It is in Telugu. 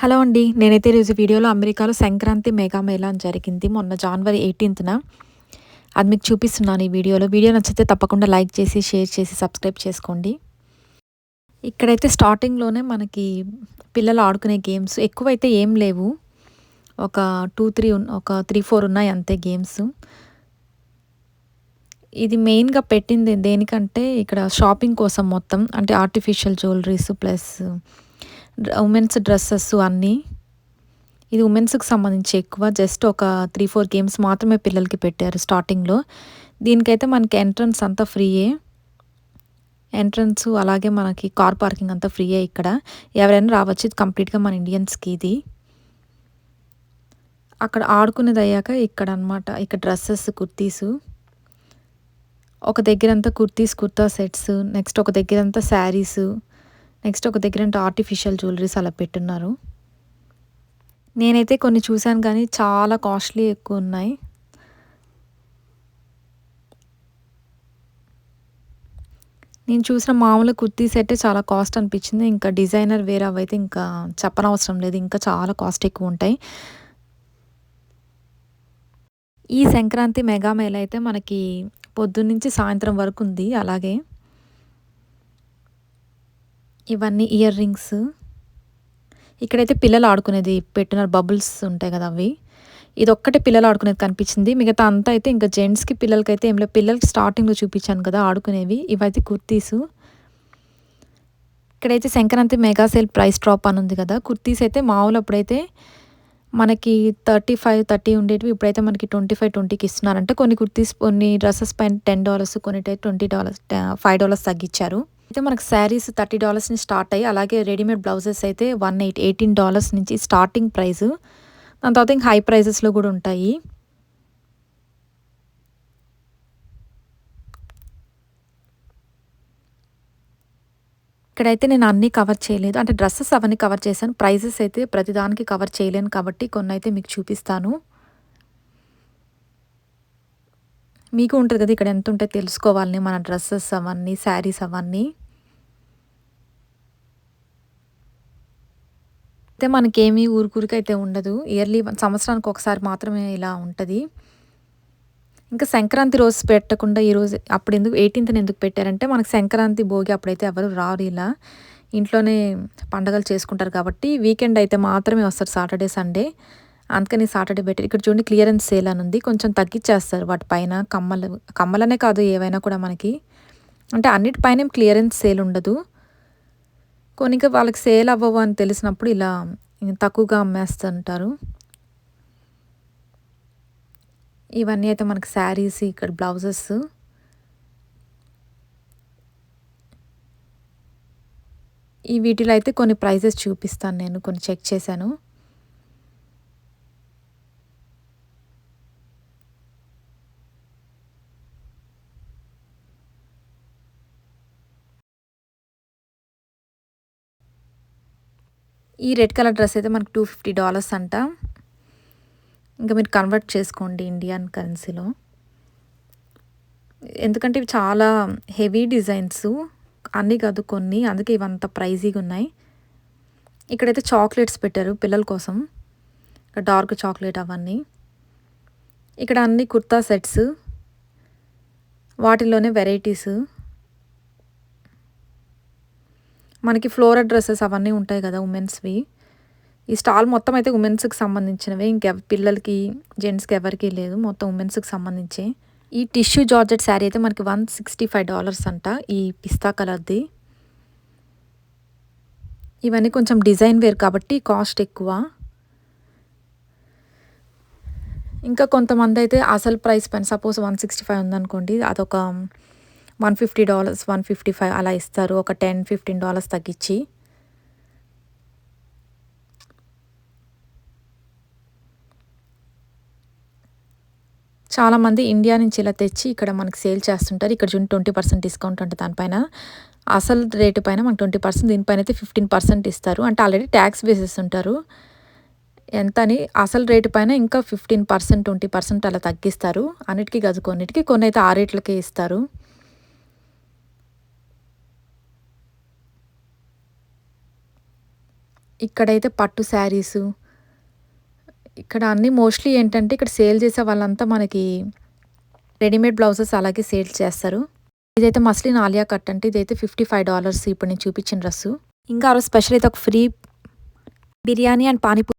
హలో అండి. నేనైతే ఈరోజు వీడియోలో అమెరికాలో సంక్రాంతి మెగా అని జరిగింది. మొన్న జనవరి ఎయిటీన్త్న అది మీకు చూపిస్తున్నాను ఈ వీడియోలో. వీడియో నచ్చితే తప్పకుండా లైక్ చేసి షేర్ చేసి సబ్స్క్రైబ్ చేసుకోండి. ఇక్కడైతే స్టార్టింగ్లోనే మనకి పిల్లలు ఆడుకునే గేమ్స్ ఎక్కువైతే ఏం లేవు. ఒక టూ త్రీ ఒక త్రీ ఫోర్ ఉన్నాయి అంతే గేమ్స్ ఇది మెయిన్గా పెట్టింది దేనికంటే ఇక్కడ షాపింగ్ కోసం మొత్తం. అంటే artificial jewelleries plus women's dresses అన్నీ. ఇది ఉమెన్స్కి సంబంధించి ఎక్కువ. జస్ట్ ఒక త్రీ ఫోర్ గేమ్స్ మాత్రమే పిల్లలకి పెట్టారు స్టార్టింగ్లో దీనికైతే మనకి ఎంట్రన్స్ అంతా ఫ్రీయే. ఎంట్రన్స్ అలాగే మనకి కార్ పార్కింగ్ అంతా ఫ్రీయే ఇక్కడ. ఎవరైనా రావచ్చు. ఇది కంప్లీట్గా మన ఇండియన్స్కి ఇది. అక్కడ ఆడుకునేది అయ్యాక ఇక్కడ అనమాట ఇక్కడ డ్రెస్సెస్ కుర్తీసు. ఒక దగ్గరంతా కుర్తీస్ కుర్తా సెట్స్. నెక్స్ట్ ఒక దగ్గరంతా శారీసు నెక్స్ట్ ఒక దగ్గర అంటే ఆర్టిఫిషియల్ జ్యువెలరీస్ అలా పెట్టున్నారు. నేనైతే కొన్ని చూశాను కానీ చాలా కాస్ట్లీ ఎక్కువ ఉన్నాయి. నేను చూసిన మామూలు కుర్తీ సెట్టే చాలా కాస్ట్ అనిపించింది. ఇంకా డిజైనర్ వేరే అవైతే ఇంకా చెప్పనవసరం లేదు. ఇంకా చాలా కాస్ట్ ఎక్కువ ఉంటాయి. ఈ సంక్రాంతి మెగా మేళ అయితే మనకి పొద్దున్నుంచి సాయంత్రం వరకు ఉంది. అలాగే ఇవన్నీ ఇయర్ రింగ్స్. ఇక్కడైతే పిల్లలు ఆడుకునేది పెట్టినారు బబుల్స్ ఉంటాయి కదా అవి. ఇది ఒక్కటే పిల్లలు ఆడుకునేది కనిపించింది. మిగతా అంతా అయితే ఇంకా జెంట్స్కి పిల్లలకి అయితే ఏం లేదు. పిల్లలకి స్టార్టింగ్లో చూపించాను కదా ఆడుకునేవి. ఇవైతే కుర్తీస్. ఇక్కడైతే Sankranti mega sale price drop అని ఉంది కదా. కుర్తీస్ అయితే మామూలు అప్పుడైతే మనకి థర్టీ ఫైవ్ థర్టీ ఉండేటివి. ఇప్పుడైతే మనకి ట్వంటీ ఫైవ్ ట్వంటీకి ఇస్తున్నారంటే. కొన్ని కుర్తీస్ కొన్ని డ్రెస్సెస్ పైన టెన్ డాలర్స్ కొన్ని ట్వంటీ డాలర్స్ ఫైవ్ డాలర్స్ తగ్గించారు. అయితే మనకు శారీస్ థర్టీ డాలర్స్ నుంచి స్టార్ట్ అయ్యి అలాగే రెడీమేడ్ బ్లౌజెస్ అయితే వన్ ఎయిట్ ఎయిటీన్ డాలర్స్ నుంచి స్టార్టింగ్ ప్రైస్. దాని తర్వాత ఇంకా హై ప్రైజెస్లో కూడా ఉంటాయి. ఇక్కడైతే నేను అన్నీ కవర్ చేయలేదు. అంటే డ్రెస్సెస్ అవన్నీ కవర్ చేశాను. ప్రైజెస్ అయితే ప్రతిదానికి కవర్ చేయలేను కాబట్టి కొన్ని అయితే మీకు చూపిస్తాను. మీకు ఉంటుంది కదా ఇక్కడ ఎంత ఉంటే తెలుసుకోవాలని మన డ్రెస్సెస్ అవన్నీ శారీస్ అవన్నీ. అయితే మనకేమీ అయితే ఉండదు. ఇయర్లీ సంవత్సరానికి ఒకసారి మాత్రమే ఇలా ఉంటుంది. ఇంకా సంక్రాంతి రోజు పెట్టకుండా ఈరోజు అప్పుడు ఎందుకు ఎయిటీన్త్ని ఎందుకు పెట్టారంటే మనకు సంక్రాంతి భోగి అప్పుడైతే ఎవరు రారు ఇలా. ఇంట్లోనే పండగలు చేసుకుంటారు కాబట్టి వీకెండ్ అయితే మాత్రమే వస్తారు సాటర్డే సండే అందుకని సాటర్డే బెటర్ ఇక్కడ చూడండి క్లియరెన్స్ సేల్ అని ఉంది. కొంచెం తగ్గించేస్తారు వాటిపైన కమ్మలు. కమ్మలనే కాదు ఏవైనా కూడా మనకి. అంటే అన్నిటిపైన క్లియరెన్స్ సేల్ ఉండదు. కొనిక వాళ్ళకి సేల్ అవ్వవు అని తెలిసినప్పుడు ఇలా తక్కువగా అమ్మేస్తుంటారు. ఇవన్నీ అయితే మనకి శారీస్ ఇక్కడ బ్లౌజెస్. ఈ వీటిలో అయితే కొన్ని ప్రైజెస్ చూపిస్తాను నేను కొన్ని చెక్ చేశాను. ఈ రెడ్ కలర్ డ్రెస్ అయితే మనకు టూ ఫిఫ్టీ డాలర్స్ అంట. ఇంకా మీరు కన్వర్ట్ చేసుకోండి ఇండియన్ కరెన్సీలో. ఎందుకంటే ఇవి చాలా హెవీ డిజైన్స్ అన్నీ కాదు కొన్ని అందుకే ఇవంత ప్రైజీగా ఉన్నాయి. ఇక్కడైతే చాక్లెట్స్ పెట్టారు పిల్లల కోసం. డార్క్ చాక్లెట్ అవన్నీ. ఇక్కడ అన్ని కుర్తా సెట్స్ వాటిలోనే వెరైటీస్. మనకి ఫ్లోరల్ డ్రెస్సెస్ అవన్నీ ఉంటాయి కదా ఉమెన్స్వి. ఈ స్టాల్ మొత్తం అయితే ఉమెన్స్కి సంబంధించినవి. ఇంకెవ పిల్లలకి జెంట్స్కి ఎవరికి లేదు. మొత్తం ఉమెన్స్కి సంబంధించి. ఈ టిష్యూ జార్జెట్ శారీ అయితే మనకి వన్ సిక్స్టీ ఫైవ్ డాలర్స్ అంట ఈ పిస్తా కలర్ది. ఇవన్నీ కొంచెం డిజైన్ వేర్ కాబట్టి కాస్ట్ ఎక్కువ. ఇంకా కొంతమంది అయితే అసలు ప్రైస్ పైన సపోజ్ వన్ సిక్స్టీ ఫైవ్ ఉందనుకోండి అదొక one fifty dollars one fifty five అలా ఇస్తారు. ఒక టెన్ ఫిఫ్టీన్ డాలర్స్ తగ్గించి. చాలామంది ఇండియా నుంచి ఇలా తెచ్చి ఇక్కడ మనకి సేల్ చేస్తుంటారు. ఇక్కడ చూడండి ట్వంటీ పర్సెంట్ డిస్కౌంట్ ఉంటుంది దానిపైన. అసలు రేటు పైన మనకు ట్వంటీ పర్సెంట్ దీనిపైన అయితే ఫిఫ్టీన్ పర్సెంట్ ఇస్తారు. అంటే ఆల్రెడీ ట్యాక్స్ వేసేస్తుంటారు ఎంత అని అసలు రేటు పైన ఇంకా ఫిఫ్టీన్ పర్సెంట్ ట్వంటీ పర్సెంట్ అలా తగ్గిస్తారు. అన్నిటికీ గదు కొన్నిటికి కొన్ని అయితే ఆ రేట్లకే ఇస్తారు. ఇక్కడైతే పట్టు శారీసు ఇక్కడ అన్నీ మోస్ట్లీ ఏంటంటే ఇక్కడ సేల్ చేసే వాళ్ళంతా మనకి రెడీమేడ్ బ్లౌజెస్ అలాగే సేల్ చేస్తారు. ఇదైతే మస్లిన్ ఆలియా కట్ అంటే ఇదైతే ఫిఫ్టీ ఫైవ్ డాలర్స్ ఇప్పుడు నేను చూపించిన డ్రెస్సు. ఇంకా ఆ స్పెషల్ అయితే ఒక ఫ్రీ బిర్యానీ అండ్ పానీపూరి